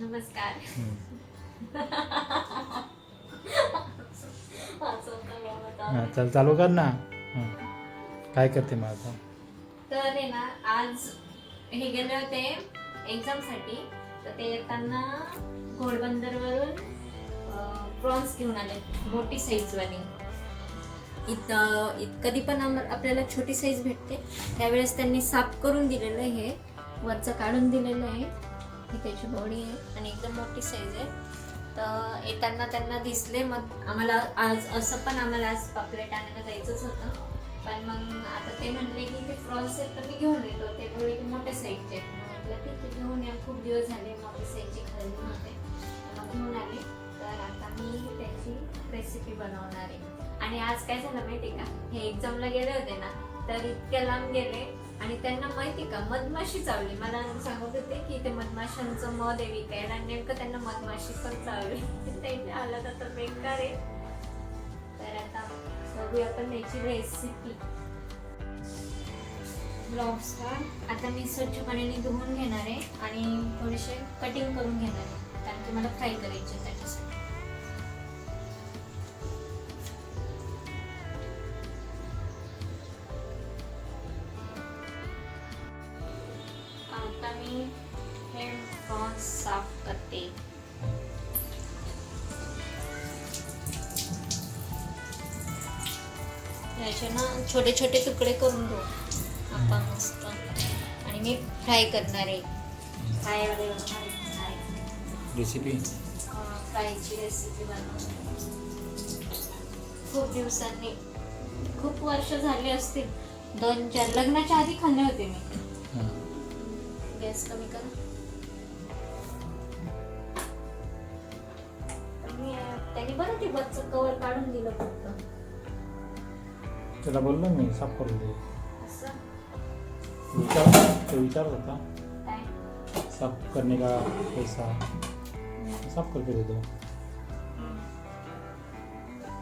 नमस्कार. हा. चल चालू कर ना. हं. काय करते मग आता? तर आहे ना आज हे गेले होते एक्झामसाठी तर ते येताना घोडबंदरवरून प्रॉन्स घेऊन आले मोठी साईजवाली इथं इत- कधी पण आम- आपल्याला छोटी साईज भेटते. त्यावेळेस त्यांनी साफ करून दिलेलं आहे. हे वरचं काढून दिलेलं आहे. ही त्याची बॉडी आहे आणि एकदम मोठी साईज आहे. तर येताना त्यांना दिसले मग आम्हाला आज असं पण आम्हाला आज पापलेट आणायला जायचंच होतं. पण मग आता ते म्हणले की ते फ्रॉन्स आहेत तर मी घेऊन येतो. ते थोडे मोठ्या साईजचे म्हटलं की ते घेऊन या. खूप दिवस झाले मोठ्या साईजची खरेदी नव्हते. मग घेऊन आले. तर आता मी त्याची रेसिपी बनवणार आहे. आणि आज काय झालं माहिती का? हे एक्झामला गेले होते ना तर इतक्या लांब गेले. आणि त्यांना माहिती का? मधमाशी चावली. मला सांगत होते की ते मधमाशांचं मध आहे विकायला. आणि नेमकं त्यांना मधमाशी पण चावली. त्यांची आलं तर बेकार आहे. तर आता बघूया आपण त्याची रेसिपी लॉबस्टर आता मी स्वच्छ पाण्याने धुवून घेणार आहे आणि थोडेसे कटिंग करून घेणार आहे. कारण की मला फ्राय करायचे आता मी हे प्रॉन्स साफ करते. याचे ना छोटे छोटे तुकडे करून घेऊ. आपण मस्त. आणि मी फ्राय करणार आहे. फ्राय वगैरे रेसिपी फ्रायची रेसिपी बनवणार खूप दिवसांनी खूप वर्ष झाली असतील. दोन चार लग्नाच्या आधी खाल्ले होते मी. गॅस कमी करा. त्यांनी बरं ते बच्चं कवर काढून दिलं फक्त. त्याला बोललो मी साफ करून दे. विचार तो विचारत होता. साफ करने का पैसा? साफ करके दे दो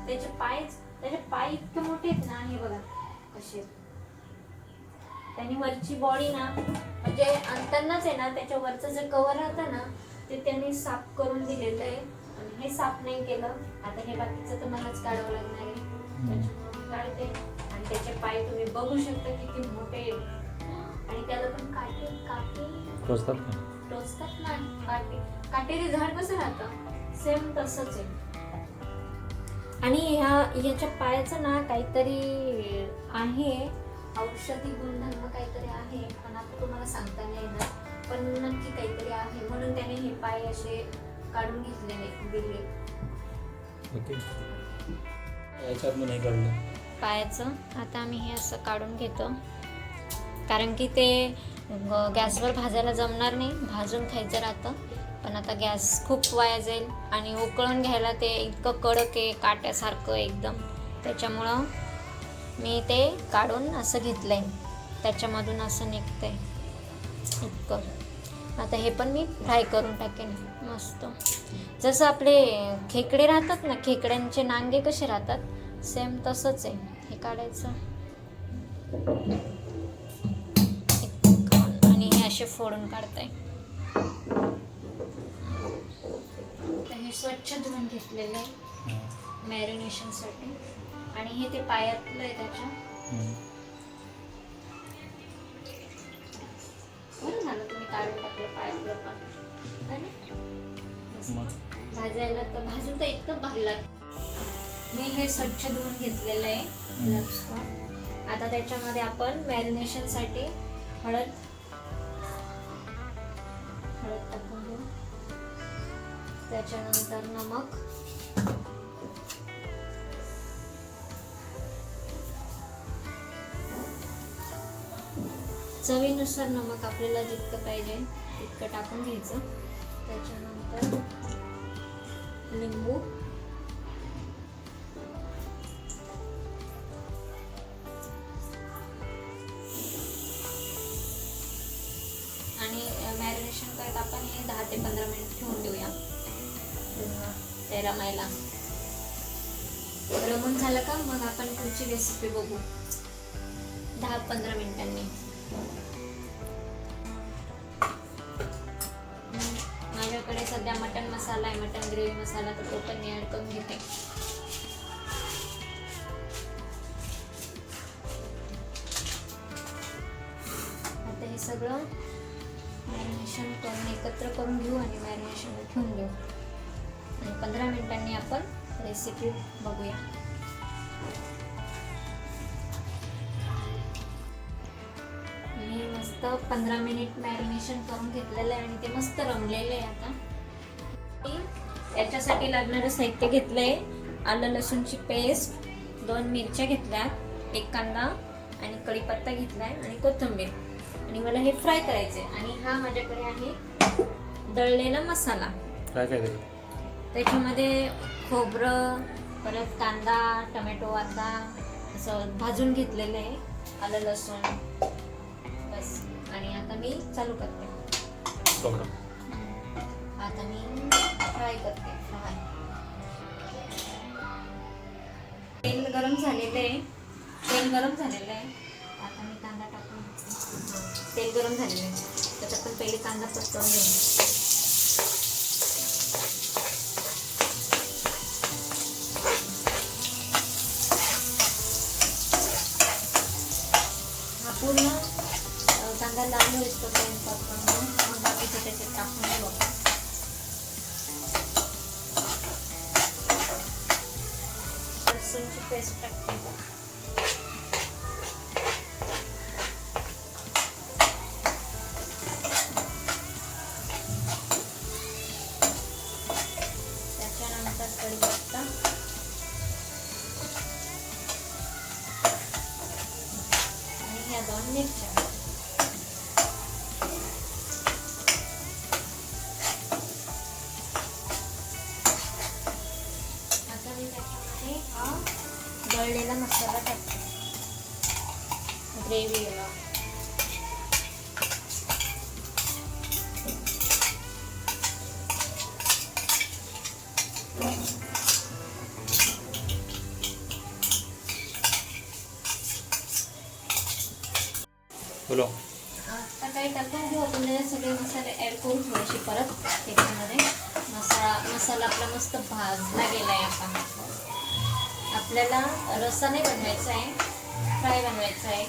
त्याचे पाय त्याचे पाय इतके मोठे आहेत ना हे बघा कसे. त्यांनी वरची बॉडी ना म्हणजे अंतरनच आहे ना त्याच्या वरचं जे कवर राहतं ना ते त्यांनी साफ करून दिलेलं आहे. आणि हे साफ नाही केलं. आता हे बाकीचं तर मलाच काढावं लागणार आहे. त्याच्यामुळे काढते. आणि त्याचे पाय तुम्ही बघू शकता किती मोठे आहेत. आणि त्याला पण काटे काटे. टोचतात का? टोचतात ना काटे. काटेरी झाड कसं राहतं? सेम तसंच आहे. आणि ह्या याच्या पायाचं ना काहीतरी आहे. औषधी गुणधर्म काहीतरी आहे पण आता तुम्हाला सांगता नाही येणार. पण नक्की काहीतरी आहे म्हणून त्याने हे पाय असे काढून घेतलेले दिले ओके. याच्यात मी नाही काढलं. पायाचं. आता आम्ही हे असं काढून घेतो. कारण की ते गॅसवर भाजायला जमणार नाही. भाजून खायचं राहतं. पण आता गॅस खूप वाया जाईल आणि उकळून घ्यायला ते इतकं कडक आहे काट्यासारखं एकदम. त्याच्यामुळं मी ते काढून असं घेतलं आहे त्याच्यामधून असं निघतंय. इतकं. आता हे पण मी फ्राय करून टाकेन. मस्त. जसं आपले खेकडे राहतात ना खेकड्यांचे नांगे कसे राहतात सेम तसंच आहे. हे काढायचं. आणि हे असे फोडून काढताय. हे स्वच्छ धुवून घेतलेलं आहे. मॅरिनेशनसाठी. आणि हे ते पायातलं आहे त्याच्या. बरं झालं तुम्ही काढून टाकलं पायातलं पण. भाजायला तर भाजून तर इतकं भारी लागतं. मी हे स्वच्छ धुवून घेतलेलं आहे आता त्याच्यामध्ये आपण मॅरिनेशनसाठी हळद हळद टाकून घेऊ. त्याच्यानंतर नमक. चवीनुसार नमक आपल्याला जितकं पाहिजे तितकं टाकून घ्यायचं. त्याच्यानंतर लिंबू. आणि मॅरिनेशन करत आपण हे दहा ते पंधरा मिनिट ठेवून देऊया. ते रमायला रमून झालं का? मग आपण पुढची रेसिपी बघू. दहा पंधरा मिनिटांनी. माझ्याकडे सध्या मटन मसाला आहे. मटन ग्रेव्ही मसाला तर तो पण मी ऍड करून घेते. आता हे सगळं मॅरिनेशन करून एकत्र करून घेऊ आणि मॅरिनेशनला ठेवून घेऊ. आणि पंधरा मिनिटांनी आपण रेसिपी बघूया. मस्त पंधरा मिनिट मॅरिनेशन करून घेतलेलं आहे आणि ते मस्त रमलेलं आहे आता. मी याच्यासाठी लागणारं साहित्य घेतलंय. आलं लसूणची पेस्ट दोन मिरच्या घेतल्या एक कांदा आणि कढीपत्ता घेतलाय आणि कोथिंबीर. आणि मला हे फ्राय करायचे आणि हा माझ्याकडे आहे दळलेला मसाला. त्याच्यामध्ये खोबरं परत कांदा टमॅटो आता असं भाजून घेतलेलं आहे. आलं लसूण. बस. आणि आता मी चालू करते. आता मी फ्राय करते फ्राय. तेल गरम झालेलं आहे. तेल गरम झालेलं आहे. आता मी कांदा टाकून तेल गरम झालेलं आहे. त्याच्यात पण पहिले कांदा परतवून घेईन हा पूर्ण अ, कांदा लाल होईपर्यंत परतवून घेऊन मग बाकीचं त्याच्यात टाकून घेऊ आपण. लसूणची टाकते त्याच्यानंतर कढीपत्ता. आणि ह्या दोन मिरच्या बोलो. आता काही टाकून घेऊ आपण सगळे मसाले ॲड करू थोडेसे परत त्याच्यामध्ये. मसाला मसाला आपला मस्त भाजला गेला आहे आता. आपल्याला रस्सा नाही बनवायचा आहे फ्राय बनवायचा आहे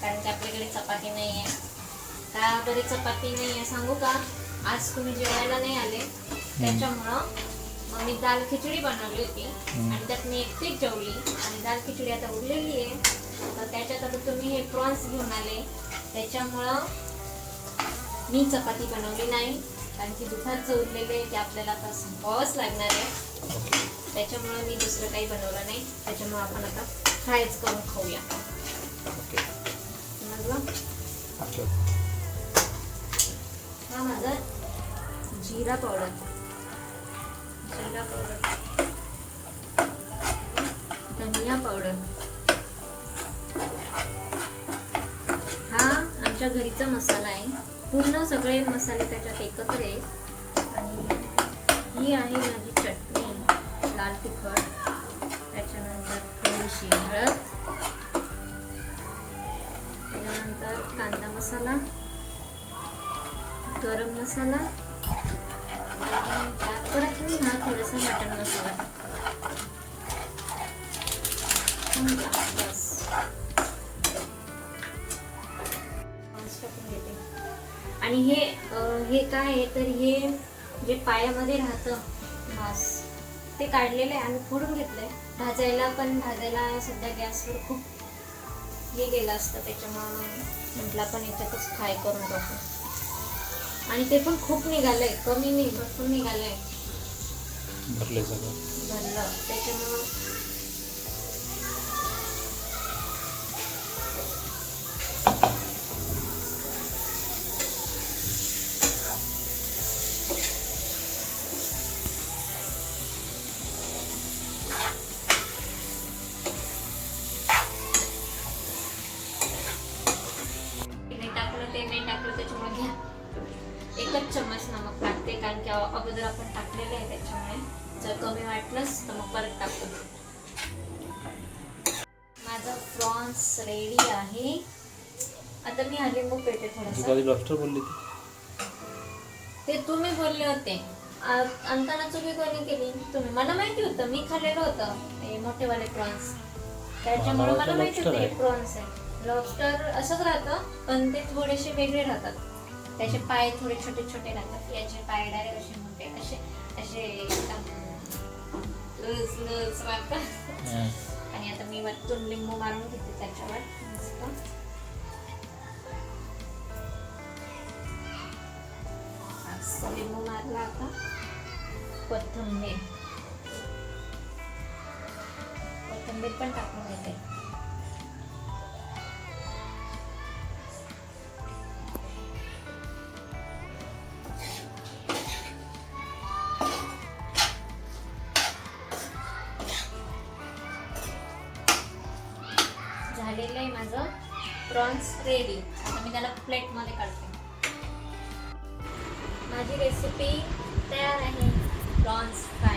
कारण की आपल्याकडे चपाती नाही आहे का बरी चपाती नाही आहे सांगू का? आज तुम्ही जेवायला नाही आले. त्याच्यामुळं मग मी दाल खिचडी बनवली होती. आणि त्यात मी एकटीच जेवली. आणि दाल खिचडी आता उरलेली आहे. तर त्याच्यात आता तुम्ही हे प्रॉन्स घेऊन आले. त्याच्यामुळं मी चपाती बनवली नाही. कारण की दुपारचं उरलेलं आहे ते आपल्याला आता संपवावंच लागणार आहे. त्याच्यामुळं मी दुसरं काही बनवलं नाही. त्याच्यामुळं आपण आता फ्रायच करून खाऊया. समजलं? हा माझा जिरा पावडर जिरा पावडर धनिया पावडर आमच्या घरीचा मसाला आहे. पूर्ण सगळे मसाले त्याच्यात एकत्र आहे. आणि ही आहे माझी चटणी लाल तिखट त्याच्यानंतर थोडीशी हळद त्याच्यानंतर कांदा मसाला गरम मसाला आणि परत मी हा थोडासा मटन मसाला. आणि हे हे काय आहे? तर हे जे पायामध्ये राहतं मांस ते काढलेलं आहे. आम्ही फोडून घेतलंय. भाजायला पण भाजायला सध्या गॅसवर खूप हे गेलं असतं. त्याच्यामुळं म्हटलं आपण याच्यातच फ्राय करून टाकू आणि ते पण खूप निघालंय. कमी नाही भरपूर निघालंय. भरले सगळं. भरलं. त्याच्यामुळं अगोदर आपण टाकलेलं आहे त्याच्यामुळे जर कमी वाटलंच तर मग परत टाकू. माझा प्रॉन्स रेडी आहे. आता मी हा लिंबू पेटे थोडासा. बोलली ती. तुम्ही बोलले होते. आणताना चुकी कोणी केली? तुम्ही. मला माहिती होतं. मी खाल्लेलं होतं. ते मोठेवाले प्रॉन्स. त्याच्यामुळे मला माहिती होतं हे. प्रॉन्स आहे. लॉबस्टर असंच राहतं पण ते थोडेसे वेगळे राहतात. त्याचे पाय थोडे छोटे छोटे राहतात. याचे पाय डायरेक्ट असे मोठे असे असे. आणि आता मी वरतून लिंबू मारून घेते त्याच्यावर. मस्त लिंबू मारला आता. कोथिंबीर. कोथिंबीर पण टाकून देते. झालेलं आहे माझं प्रॉन्स रेडी आता मी त्याला प्लेटमध्ये काढते. माझी रेसिपी तयार आहे प्रॉन्स फ्राय.